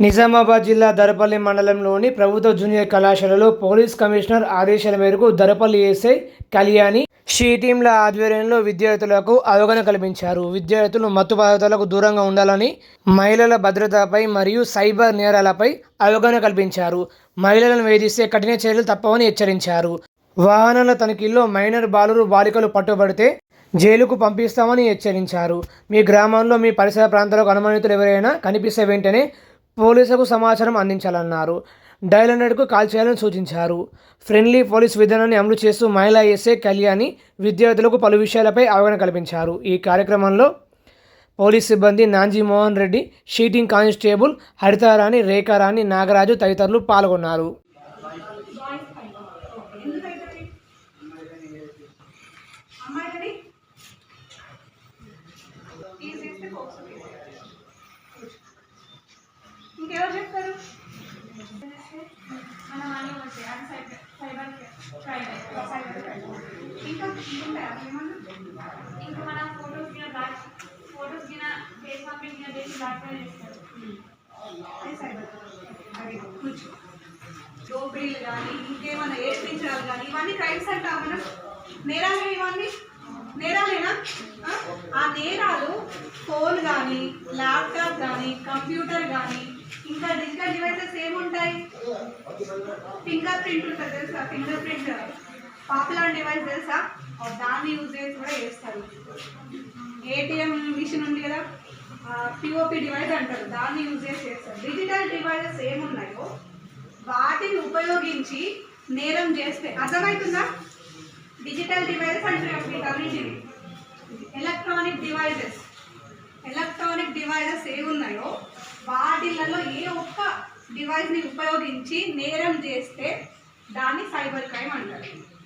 నిజామాబాద్ జిల్లా దరపల్లి మండలంలోని ప్రభుత్వ జూనియర్ కళాశాలలో పోలీస్ కమిషనర్ ఆదేశాల మేరకు దరపల్లి ఎస్ఐ కళ్యాణి షీ టీంల ఆధ్వర్యంలో విద్యార్థులకు అవగాహన కల్పించారు. విద్యార్థులు మత్తు పదార్థాలకు దూరంగా ఉండాలని మహిళల భద్రతపై మరియు సైబర్ నేరాలపై అవగాహన కల్పించారు. మహిళలను వేధిస్తే కఠిన చర్యలు తప్పవని హెచ్చరించారు. వాహనాల తనిఖీల్లో మైనర్ బాలురు బాలికలు పట్టుబడితే జైలుకు పంపిస్తామని హెచ్చరించారు. మీ గ్రామంలో మీ పరిసర ప్రాంతాలకు అనుమానితులు ఎవరైనా కనిపిస్తే వెంటనే పోలీసులకు సమాచారం అందించాలన్నారు. డైల్ హండ్రెడ్కు కాల్ చేయాలని సూచించారు. ఫ్రెండ్లీ పోలీస్ విధానాన్ని అమలు చేస్తూ మహిళా ఎస్ఏ కళ్యాణి విద్యార్థులకు పలు విషయాలపై అవగాహన కల్పించారు. ఈ కార్యక్రమంలో పోలీస్ సిబ్బంది నాంజీ మోహన్ రెడ్డి షీటింగ్ కానిస్టేబుల్ హరితారాణి రేఖారాణి నాగరాజు తదితరులు పాల్గొన్నారు. అమ్మాయిలని అది సైబర్ సైబర్ సైబర్ ఇంకా ఉంటాయా ఇంకా మన ఫోటోస్ ఫోటోస్ గిన ఫేస్ పంపింగ్ గిన చేసి మెయిల్ చేస్తారు అది సైబర్ అది కూర్చో. దోపిడీలు కానీ ఇంకేమైనా ఏడ్పించాలి కానీ ఇవన్నీ క్రైమ్స్ అంటాం మనం నేరాలు ఇవన్నీ? నేరాలేనా? ఆ? ఆ నేరాలు ఫోన్ కానీ ల్యాప్టాప్ కానీ కంప్యూటర్ కానీ ఇంకా డిజిటల్ డివైసెస్ ఏముంటాయి? ఫింగర్ ప్రింట్ ఉంటుంది తెలుసా? Finger print. పాపులర్ డివైస్ తెలుసా? దాన్ని యూజ్ చేసి కూడా చేస్తారు. ఏటీఎం మిషన్ ఉంది కదా? పిఓపి డివైస్ అంటారు. దాన్ని యూజ్ చేసి చేస్తారు. డిజిటల్ డివైసెస్ ఏమున్నాయో వాటిని ఉపయోగించి నేరం చేస్తే అర్థమవుతుందా? డిజిటల్ డివైస్ అంటే వీటన్నిటిని ఎలక్ట్రానిక్ డివైజెస్ ఎలక్ట్రానిక్ డివైజెస్ ఏ ఉన్నాయో వాటిలలో ఏ ఒక్క డివైస్ని ఉపయోగించి నేరం చేస్తే దాన్ని సైబర్ క్రైమ్ అంటారు.